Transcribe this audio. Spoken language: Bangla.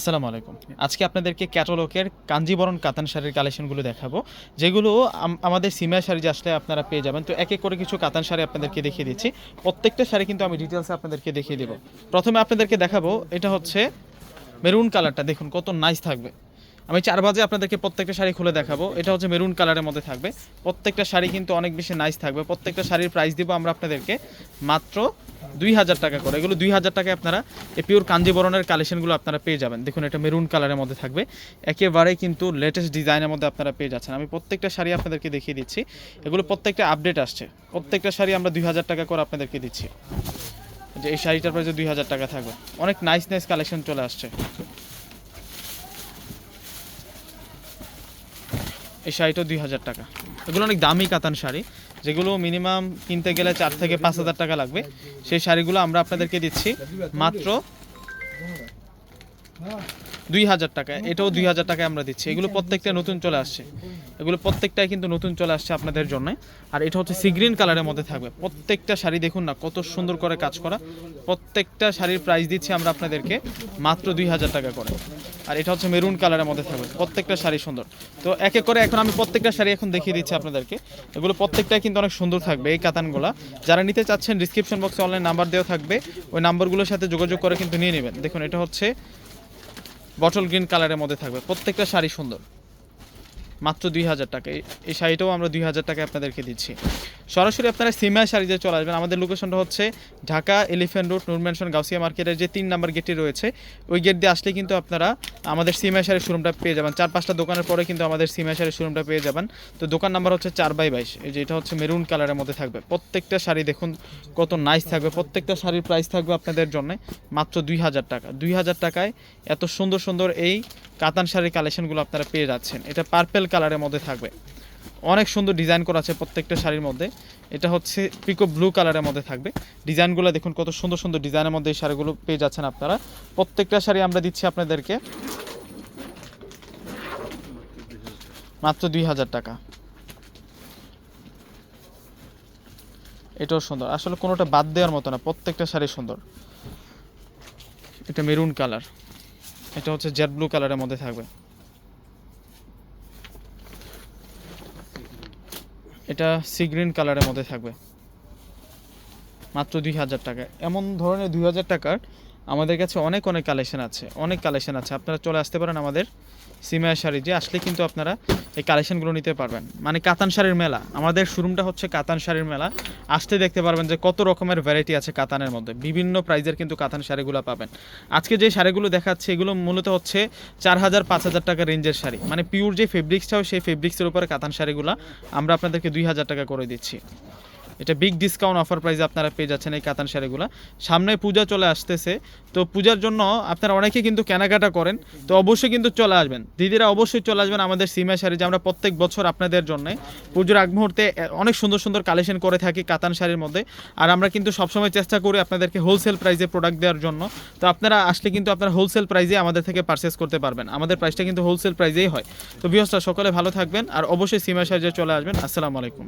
আসসালামু আলাইকুম। আজকে আপনাদেরকে ক্যাটালগের কাঞ্জিবরণ কাতান শাড়ির কালেকশনগুলো দেখাবো, যেগুলো আমাদের সিমিয়া শাড়ি যে আসলে আপনারা পেয়ে যাবেন। তো এক এক করে কিছু কাতান শাড়ি আপনাদেরকে দেখিয়ে দিচ্ছি। প্রত্যেকটা শাড়ি কিন্তু আমি ডিটেলসে আপনাদেরকে দেখিয়ে দেবো। প্রথমে আপনাদেরকে দেখাবো, এটা হচ্ছে মেরুন কালারটা। দেখুন, কত নাইস থাকবে। আমি চার বাজে আপনাদেরকে প্রত্যেকটা শাড়ি খুলে দেখাবো। এটা হচ্ছে মেরুন কালারের মধ্যে থাকবে। প্রত্যেকটা শাড়ি কিন্তু অনেক বেশি নাইস থাকবে। প্রত্যেকটা শাড়ির প্রাইস দিব আমরা আপনাদেরকে মাত্র দুই হাজার টাকা করে। এগুলো দুই হাজার টাকায় আপনারা এই পিওর কাঞ্জিবরণের কালেকশনগুলো আপনারা পেয়ে যাবেন। দেখুন, এটা মেরুন কালারের মধ্যে থাকবে। একেবারে কিন্তু লেটেস্ট ডিজাইনের মধ্যে আপনারা পেয়ে যাচ্ছেন। আমি প্রত্যেকটা শাড়ি আপনাদেরকে দেখিয়ে দিচ্ছি। এগুলো প্রত্যেকটা আপডেট আসছে। প্রত্যেকটা শাড়ি আমরা দুই হাজার টাকা করে আপনাদেরকে দিচ্ছি। যে এই শাড়িটার প্রাইসে দুই হাজার টাকা থাকবে। অনেক নাইস নাইস কালেকশন চলে আসছে। এই শাড়িটাও দুই হাজার টাকা। এগুলো অনেক দামি কাতান শাড়ি, যেগুলো মিনিমাম কিনতে গেলে চার থেকে পাঁচ হাজার টাকা লাগবে। সেই শাড়িগুলো আমরা আপনাদেরকে দিচ্ছি মাত্র দুই হাজার টাকা। এটাও দুই হাজার টাকায় আমরা দিচ্ছি। এগুলো প্রত্যেকটা নতুন চলে আসছে। এগুলো প্রত্যেকটাই কিন্তু নতুন চলে আসছে আপনাদের জন্য। আর এটা হচ্ছে সি গ্রিন কালারের মধ্যে থাকবে। প্রত্যেকটা শাড়ি দেখুন না কত সুন্দর করে কাজ করা। প্রত্যেকটা শাড়ির প্রাইস দিচ্ছি আমরা আপনাদেরকে মাত্র দুই হাজার টাকা করে। আর এটা হচ্ছে মেরুন কালারের মধ্যে থাকবে। প্রত্যেকটা শাড়ি সুন্দর। তো এক এক করে এখন আমি প্রত্যেকটা শাড়ি এখন দেখিয়ে দিচ্ছি আপনাদেরকে। এগুলো প্রত্যেকটাই কিন্তু অনেক সুন্দর থাকবে এই কাতানগুলো। যারা নিতে চাচ্ছেন ডিসক্রিপশন বক্সে অনলাইন নাম্বার দেওয়া থাকবে। ওই নাম্বারগুলোর সাথে যোগাযোগ করে কিন্তু নিয়ে নেবেন। দেখুন এটা হচ্ছে বটল গ্রিন কালারের মধ্যে থাকবে। প্রত্যেকটা শাড়ি সুন্দর। মাত্র দুই হাজার টাকা। এই- শাড়িটাও আমরা দুই হাজার টাকায় আপনাদেরকে দিচ্ছি। সরাসরি আপনারা সিমিয়া শাড়িতে চলে আসবেন। আমাদের লোকেশনটা হচ্ছে Dhaka Elephant Road Noor Mansion Gausia মার্কেটের যে তিন নাম্বার গেটটি রয়েছে, ওই গেট দিয়ে আসলে কিন্তু আপনারা আমাদের সিমিয়া শাড়ির শোরুমটা পেয়ে যাবেন। চার পাঁচটা দোকানের পরে কিন্তু আমাদের সিমিয়া শাড়ির শোরুমটা পেয়ে যাবেন। তো দোকান নাম্বার হচ্ছে চার বাই বাইশ। এই যে এটা হচ্ছে মেরুন কালারের মধ্যে থাকবে। প্রত্যেকটা শাড়ি দেখুন কত নাইস থাকবে। প্রত্যেকটা শাড়ির প্রাইস থাকবে আপনাদের জন্য মাত্র দুই হাজার টাকা। দুই হাজার টাকায় এত সুন্দর সুন্দর এই কাতান শাড়ির কালেকশনগুলো আপনারা পেয়ে যাচ্ছেন। এটা পার্পেল কালারের মধ্যে থাকবে। অনেক সুন্দর ডিজাইন করা আছে প্রত্যেকটা শাড়ির মধ্যে। এটা হচ্ছে পিকো ব্লু কালারের মধ্যে থাকবে। ডিজাইনগুলো দেখুন, কত সুন্দর সুন্দর ডিজাইনের মধ্যে এই শাড়িগুলো পেয়ে যাচ্ছেন আপনারা। প্রত্যেকটা শাড়ি আমরা দিচ্ছি আপনাদেরকে মাত্র দুই হাজার টাকা। এটাও সুন্দর। আসলে কোনোটা বাদ দেওয়ার মতো না, প্রত্যেকটা শাড়ি সুন্দর। এটা মেরুন কালার এটা হচ্ছে জেড ব্লু কালারের মধ্যে থাকবে। এটা সি গ্রিন কালারের মধ্যে থাকবে। মাত্র দুই হাজার টাকা এমন ধরনের দুই হাজার টাকার আমাদের কাছে অনেক অনেক কালেকশন আছে। অনেক কালেকশন আছে। আপনারা চলে আসতে পারেন আমাদের সিমায়া শাড়ি যে আসলে কিন্তু আপনারা এই কালেকশনগুলো নিতে পারবেন। মানে কাতান শাড়ির মেলা। আমাদের শোরুমটা হচ্ছে কাতান শাড়ির মেলা। আসতে দেখতে পারবেন যে কত রকমের ভ্যারাইটি আছে কাতানের মধ্যে। বিভিন্ন প্রাইজের কিন্তু কাতান শাড়িগুলো পাবেন। আজকে যে শাড়িগুলো দেখাচ্ছে, এগুলো মূলত হচ্ছে চার হাজার, পাঁচ হাজার টাকা রেঞ্জের শাড়ি। মানে পিওর যে ফেব্রিক্সটা হয়, সেই ফেব্রিক্সের উপরে কাতান শাড়িগুলো আমরা আপনাদেরকে দুই হাজার টাকা করে দিচ্ছি। এটা বিগ ডিসকাউন্ট অফার প্রাইসে আপনারা পেয়ে যাচ্ছেন এই কাতান শাড়িগুলো। সামনে পূজা চলে আসতেছে। তো পূজার জন্য আপনারা অনেকে কিন্তু কেনাকাটা করেন, তো অবশ্যই কিন্তু চলে আসবেন। দিদিরা অবশ্যই চলে আসবেন আমাদের সিমা শাড়ি যে আমরা প্রত্যেক বছর আপনাদের জন্য পুজোর আগ মুহূর্তে অনেক সুন্দর সুন্দর কালেকশন করে থাকি কাতান শাড়ির মধ্যে। আর আমরা কিন্তু সবসময় চেষ্টা করি আপনাদেরকে হোলসেল প্রাইসে প্রোডাক্ট দেওয়ার জন্য। তো আপনারা আসলে কিন্তু আপনারা হোলসেল প্রাইসে আমাদের থেকে পারচেস করতে পারবেন। আমাদের প্রাইসটা কিন্তু হোলসেল প্রাইসেই হয়। তো বিহসটা সকলে ভালো থাকবেন, আর অবশ্যই সিমা শাড়ি চলে আসবেন। আসসালামু আলাইকুম।